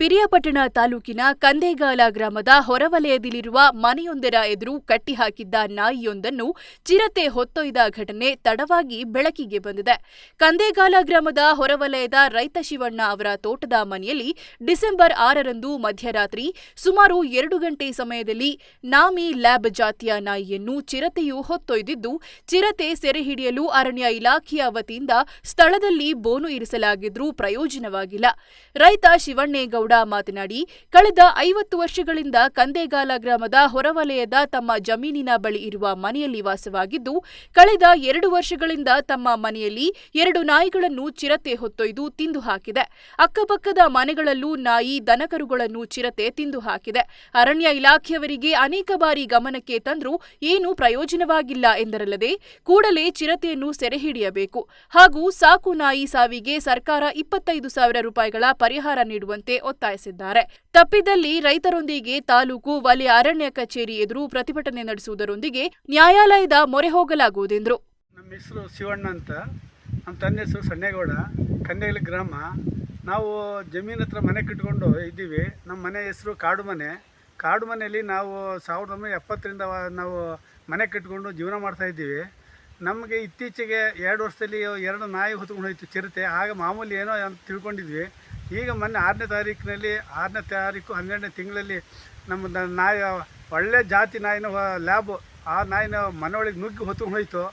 ಪಿರಿಯಾಪಟ್ಟಣ ತಾಲೂಕಿನ ಕಂದೇಗಾಲ ಗ್ರಾಮದ ಹೊರವಲಯದಲ್ಲಿರುವ ಮನೆಯೊಂದರ ಎದುರು ಕಟ್ಟಿಹಾಕಿದ್ದ ನಾಯಿಯೊಂದನ್ನು ಚಿರತೆ ಹೊತ್ತೊಯ್ದ ಘಟನೆ ತಡವಾಗಿ ಬೆಳಕಿಗೆ ಬಂದಿದೆ. ಕಂದೇಗಾಲ ಗ್ರಾಮದ ಹೊರವಲಯದ ರೈತ ಶಿವಣ್ಣ ಅವರ ತೋಟದ ಮನೆಯಲ್ಲಿ ಡಿಸೆಂಬರ್ ಆರರಂದು ಮಧ್ಯರಾತ್ರಿ ಸುಮಾರು ಎರಡು ಗಂಟೆ ಸಮಯದಲ್ಲಿ ನಾಮಿ ಲ್ಯಾಬ್ ಜಾತಿಯ ನಾಯಿಯನ್ನು ಚಿರತೆಯು ಹೊತ್ತೊಯ್ದಿದ್ದು, ಚಿರತೆ ಸೆರೆ ಹಿಡಿಯಲು ಅರಣ್ಯ ಇಲಾಖೆಯ ವತಿಯಿಂದ ಸ್ಥಳದಲ್ಲಿ ಬೋನು ಇರಿಸಲಾಗಿದ್ರೂ ಪ್ರಯೋಜನವಾಗಿಲ್ಲ. ರೈತ ಶಿವಣ್ಣೇಗೌಡ ಮಾತನಾಡಿ, ಕಳೆದ ಐವತ್ತು ವರ್ಷಗಳಿಂದ ಕಂದೇಗಾಲ ಗ್ರಾಮದ ಹೊರವಲಯದ ತಮ್ಮ ಜಮೀನಿನ ಬಳಿ ಇರುವ ಮನೆಯಲ್ಲಿ ವಾಸವಾಗಿದ್ದು, ಕಳೆದ ಎರಡು ವರ್ಷಗಳಿಂದ ತಮ್ಮ ಮನೆಯಲ್ಲಿ ಎರಡು ನಾಯಿಗಳನ್ನು ಚಿರತೆ ಹೊತ್ತೊಯ್ದು ತಿಂದು ಹಾಕಿದೆ. ಅಕ್ಕಪಕ್ಕದ ಮನೆಗಳಲ್ಲೂ ನಾಯಿ ದನಕರುಗಳನ್ನು ಚಿರತೆ ತಿಂದು ಹಾಕಿದೆ. ಅರಣ್ಯ ಇಲಾಖೆಯವರಿಗೆ ಅನೇಕ ಬಾರಿ ಗಮನಕ್ಕೆ ತಂದರೂ ಏನೂ ಪ್ರಯೋಜನವಾಗಿಲ್ಲ ಎಂದರಲ್ಲದೆ, ಕೂಡಲೇ ಚಿರತೆಯನ್ನು ಸೆರೆ ಹಿಡಿಯಬೇಕು ಹಾಗೂ ಸಾಕು ನಾಯಿ ಸಾವಿಗೆ ಸರ್ಕಾರ ಇಪ್ಪತ್ತೈದು ಸಾವಿರ ರೂಪಾಯಿಗಳ ಪರಿಹಾರ ನೀಡುವಂತೆ ಒತ್ತಾಯಿಸಿದ್ದಾರೆ. ತಪ್ಪಿದಲ್ಲಿ ರೈತರೊಂದಿಗೆ ತಾಲೂಕು ವಲಯ ಅರಣ್ಯ ಕಚೇರಿ ಎದುರು ಪ್ರತಿಭಟನೆ ನಡೆಸುವುದರೊಂದಿಗೆ ನ್ಯಾಯಾಲಯದ ಮೊರೆ ಹೋಗಲಾಗುವುದೆಂದರು. ನಮ್ಮ ಹೆಸರು ಶಿವಣ್ಣ ಅಂತ. ನಮ್ಮ ತಂದೆ ಹೆಸರು ಸಣ್ಣೇಗೌಡ ಕನ್ನೇಗಲಿ ಗ್ರಾಮ. ನಾವು ಜಮೀನ್ ಹತ್ರ ಮನೆ ಕಟ್ಕೊಂಡು ಇದ್ದೀವಿ. ನಮ್ಮ ಮನೆ ಹೆಸರು ಕಾಡು ಮನೆ ಕಾಡು ಮನೆಯಲ್ಲಿ ನಾವು ಸಾವಿರದ ಒಂಬೈನೂರ ಎಪ್ಪತ್ತರಿಂದ ನಾವು ಮನೆ ಕಟ್ಕೊಂಡು ಜೀವನ ಮಾಡ್ತಾ ಇದ್ದೀವಿ. ನಮಗೆ ಇತ್ತೀಚೆಗೆ ಎರಡು ವರ್ಷದಲ್ಲಿ ಎರಡು ನಾಯಿ ಹೊತ್ಕೊಂಡು ಹೋಯಿತು ಚಿರತೆ. ಆಗ ಮಾಮೂಲಿ ಏನೋ ಅಂತ ತಿಳ್ಕೊಂಡಿದ್ವಿ. ಈಗ ಮೊನ್ನೆ ಆರನೇ ತಾರೀಕಿನಲ್ಲಿ, ಆರನೇ ತಾರೀಕು ಹನ್ನೆರಡನೇ ತಿಂಗಳಲ್ಲಿ ನಮ್ಮ ನಾಯಿ, ಒಳ್ಳೆ ಜಾತಿ ನಾಯಿನ ಲ್ಯಾಬ್, ಆ ನಾಯಿನ ಮನೆಯೊಳಗೆ ನುಗ್ಗಿ ಹೊತ್ಕೊಂಡು ಹೋಯಿತು.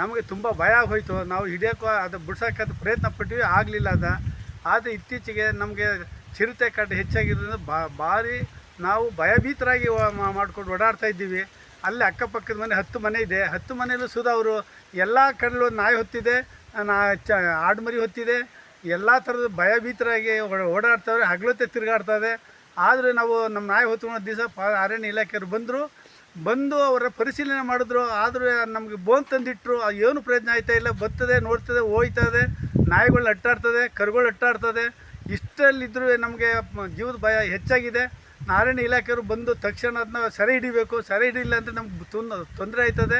ನಮಗೆ ತುಂಬ ಭಯ ಆಗೋಯ್ತು. ನಾವು ಹಿಡಿಯೋಕ್ಕೂ ಅದು ಬಿಡ್ಸೋಕ್ಕಂತ ಪ್ರಯತ್ನ ಪಟ್ಟಿವಿ, ಆಗಲಿಲ್ಲ ಅದು. ಆದರೆ ಇತ್ತೀಚೆಗೆ ನಮಗೆ ಚಿರತೆ ಕಡ್ಡ ಹೆಚ್ಚಾಗಿರೋದ್ರಿಂದ ಬಾ, ಭಾರಿ ನಾವು ಭಯಭೀತರಾಗಿ ಮಾಡ್ಕೊಂಡು ಓಡಾಡ್ತಾ ಇದ್ದೀವಿ. ಅಲ್ಲಿ ಅಕ್ಕಪಕ್ಕದ ಮನೆ, ಹತ್ತು ಮನೆ ಇದೆ. ಹತ್ತು ಮನೆಯಲ್ಲೂ ಸುಧಾ ಅವರು ಎಲ್ಲ ಕಡೆಯಲ್ಲೂ ನಾಯಿ ಹೊತ್ತಿದೆ, ನಾ ಚ ಆಡುಮರಿ ಹೊತ್ತಿದೆ. ಎಲ್ಲ ಥರದ ಭಯಭೀತರಾಗಿ ಓಡ- ಓಡಾಡ್ತವ್ರೆ, ಹಗಲೊತ್ತೆ ತಿರುಗಾಡ್ತದೆ ಆದರೆ ನಾವು ನಮ್ಮ ನಾಯಿ ಹೊತ್ಕೊಳ್ಳೋ ದಿವಸ ಪ, ಅರಣ್ಯ ಇಲಾಖೆಯವರು ಬಂದರು. ಬಂದು ಅವರ ಪರಿಶೀಲನೆ ಮಾಡಿದ್ರು. ಆದರೂ ನಮಗೆ ಬೋನ್ ತಂದಿಟ್ಟರು ಏನು ಪ್ರಯತ್ನ ಆಯ್ತಾ ಇಲ್ಲ. ಬರ್ತದೆ ನೋಡ್ತದೆ ಹೋಯ್ತದೆ ನಾಯಿಗಳು ಅಟ್ಟಾಡ್ತದೆ, ಕರುಗಳು ಅಟ್ಟಾಡ್ತದೆ. ಇಷ್ಟಲ್ಲಿದ್ದರೂ ನಮಗೆ ಜೀವದ ಭಯ ಹೆಚ್ಚಾಗಿದೆ. ಅರಣ್ಯ ಇಲಾಖೆಯವರು ಬಂದು ತಕ್ಷಣ ಅದನ್ನ ಸರಿ ಹಿಡಿಬೇಕು ಸರಿ ಹಿಡಿಲಿಲ್ಲ ಅಂದರೆ ನಮ್ಗೆ ತೊಂದ ತೊಂದರೆ ಆಯ್ತದೆ.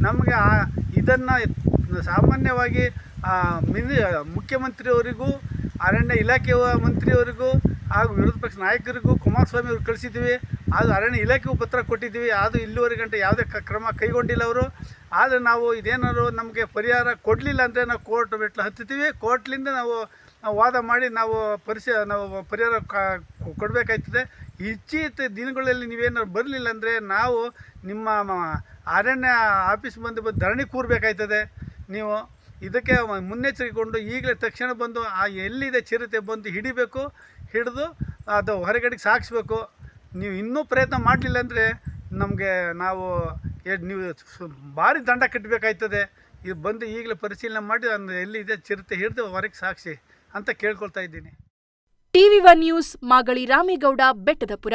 ನಮಗೆ ಇದನ್ನು ಸಾಮಾನ್ಯವಾಗಿ ಆ, ಮಿನಿ ಮುಖ್ಯಮಂತ್ರಿಯವರಿಗೂ ಅರಣ್ಯ ಇಲಾಖೆಯ ಮಂತ್ರಿಯವರಿಗೂ ಹಾಗೂ ವಿರೋಧ ಪಕ್ಷ ನಾಯಕರಿಗೂ ಕುಮಾರಸ್ವಾಮಿ ಅವ್ರು ಕಳಿಸಿದ್ವಿ ಅದು ಅರಣ್ಯ ಇಲಾಖೆಗೂ ಪತ್ರ ಕೊಟ್ಟಿದ್ದೀವಿ. ಅದು ಇಲ್ಲಿವರೆಗೆ ಗಂಟೆ ಯಾವುದೇ ಕ್ರಮ ಕೈಗೊಂಡಿಲ್ಲ ಅವರು. ಆದರೆ ನಾವು ಇದೇನಾದ್ರು ನಮಗೆ ಪರಿಹಾರ ಕೊಡಲಿಲ್ಲ ಅಂದರೆ ನಾವು ಕೋರ್ಟ್ ಮೆಟ್ಲು ಹತ್ತುತ್ತೀವಿ ಕೋರ್ಟ್ಲಿಂದ ನಾವು ವಾದ ಮಾಡಿ ನಾವು ಪರಿಸರ ನಾವು ಪರಿಹಾರ ಕೊಡಬೇಕಾಯ್ತದೆ. ಇಚ್ಛಿತ ದಿನಗಳಲ್ಲಿ ನೀವೇನಾದ್ರು ಬರಲಿಲ್ಲ ಅಂದರೆ ನಾವು ನಿಮ್ಮ ಅರಣ್ಯ ಆಫೀಸ್ ಬಂದು ಧರಣಿ ಕೂರಬೇಕಾಯ್ತದೆ. ನೀವು ಇದಕ್ಕೆ ಮುನ್ನೆಚ್ಚರಿಕೆ ಮುನ್ನೆಚ್ಚರಿಕೆಗೊಂಡು ಈಗಲೇ ತಕ್ಷಣ ಬಂದು ಆ ಎಲ್ಲಿದೆ ಚಿರತೆ ಬಂದು ಹಿಡಿಬೇಕು, ಹಿಡಿದು ಅದು ಹೊರಗಡೆಗೆ ಸಾಗಿಸ್ಬೇಕು ನೀವು ಇನ್ನೂ ಪ್ರಯತ್ನ ಮಾಡಲಿಲ್ಲ ಅಂದರೆ ನಮಗೆ ನಾವು ನೀವು ಭಾರಿ ದಂಡ ಕಟ್ಟಬೇಕಾಯ್ತದೆ ಇದು ಬಂದು ಈಗಲೇ ಪರಿಶೀಲನೆ ಮಾಡಿ ಅದನ್ನು ಎಲ್ಲಿದೆ ಚಿರತೆ ಹಿಡಿದು ಹೊರಗೆ ಸಾಕ್ಷಿ ಅಂತ ಕೇಳ್ಕೊಳ್ತಾ ಇದ್ದೀನಿ. TV one news Magali Ramegowda Bettadapura.